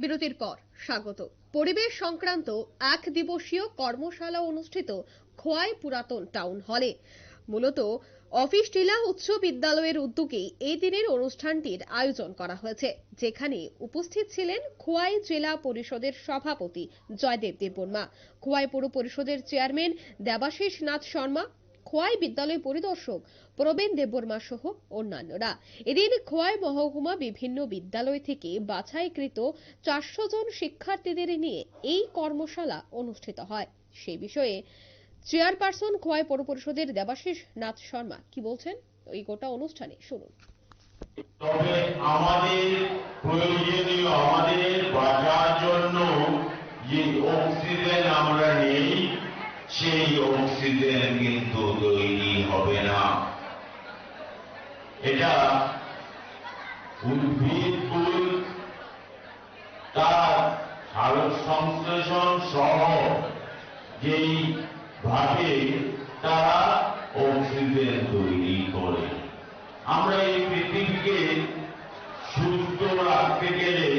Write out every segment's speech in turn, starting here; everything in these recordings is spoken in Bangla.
বিরতির পর স্বাগত। পরিবেশ সংক্রান্ত এক দিবসীয় কর্মশালা অনুষ্ঠিত খোয়াই পুরাতন টাউন হলে। মূলত অফিস টিলা উচ্চ বিদ্যালয়ের উদ্যোগে এই দিনের অনুষ্ঠানটির আয়োজন করা হয়েছে, যেখানে উপস্থিত ছিলেন খোয়াই জেলা পরিষদের সভাপতি জয়দেব দেববর্মা, খোয়াই পৌর পরিষদের চেয়ারম্যান দেবাশিস নাথ শর্মা খোয়াই বিদ্যালয় পরিদর্শক প্রবীণ দেববর্মা সহ অন্যান্যরা। এদিন খোয়াই মহকুমা বিভিন্ন বিদ্যালয় থেকে বাছাইকৃত চারশো জন শিক্ষার্থীদের নিয়ে এই কর্মশালা অনুষ্ঠিত হয়। সেই বিষয়ে চেয়ারপারসন খোয়াই পৌর পরিষদের দেবাশিস নাথ শর্মা কি বলছেন? এই গোটা অনুষ্ঠানে শুনুন। তবে আমাদের প্রয়োজনীয়, আমাদের বাঁচার জন্য যে অক্সিজেন আমরা নেই সেই অক্সিজেন কিন্তু তৈরি হবে না। এটা উদ্ভিদকুল তার সালোক সংশ্লেষণ সহ যেই ভাবে তারা অক্সিজেন তৈরি করে। আমরা এই পৃথিবীকে সুস্থ রাখতে গেলে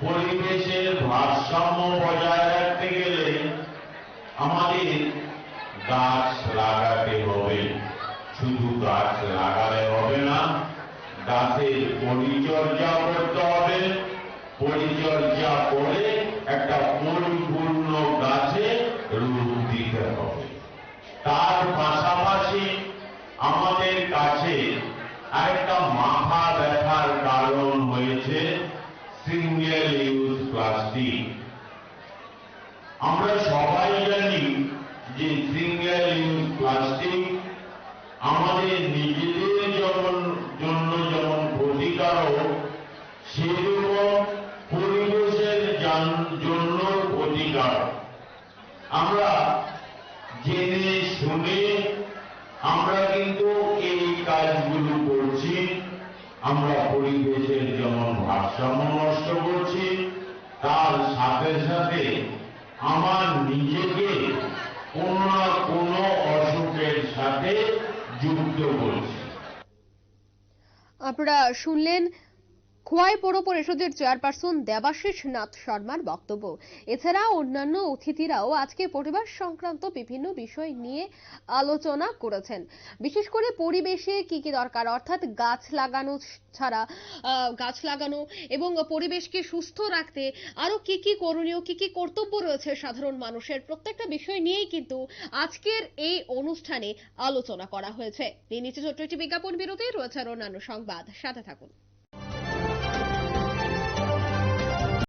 পরিবেশের ভারসাম্য বজায় রাখতে গেলে আমাদের গাছ লাগাতে হবে। শুধু গাছ লাগালে হবে না, গাছের পরিচর্যা করতে হবে। পরিচর্যা করে একটা পরিপূর্ণ গাছে রূপ দিতে হবে। তার পাশাপাশি আমাদের কাছে আরেকটা মাথা ব্যথার কারণ হয়েছে সিঙ্গেল ইউজ প্লাস্টিক আমরা সবাই জানি যে সিঙ্গেল ইউজ প্লাস্টিক, আমাদের নিজেদের যেমন জন্য যেমন ক্ষতিকারক, সেরকম পরিবেশের জন্য ক্ষতিকারক। আমরা জেনে শুনে আমরা কিন্তু এই কাজগুলো করছি, আমরা পরিবেশের যেমন ভারসাম্য নষ্ট করছি, তার সাথে সাথে আমার যুক্ত করছি আপনারা শুনলেন খোয়াই পৌর পরিষদের চেয়ারপারসন দেবাশিস নাথ শর্মার বক্তব্য। এছাড়া অন্যান্য অতিথিরাও আজকে পরিবার সংক্রান্ত বিভিন্ন বিষয় নিয়ে আলোচনা করেছেন। বিশেষ করে পরিবেশে কি কি দরকার? অর্থাৎ গাছ লাগানো ছাড়া গাছ লাগানো এবং পরিবেশকে সুস্থ রাখতে আরও কি কি করণীয়, কি কি কর্তব্য রয়েছে সাধারণ মানুষের? প্রত্যেকটা বিষয় নিয়েই কিন্তু আজকের এই অনুষ্ঠানে আলোচনা করা হয়েছে। এই নিচে ছোট্ট একটি বিজ্ঞাপন বিরতি, রয়েছে আর অন্যান্য সংবাদ। সাথে থাকুন।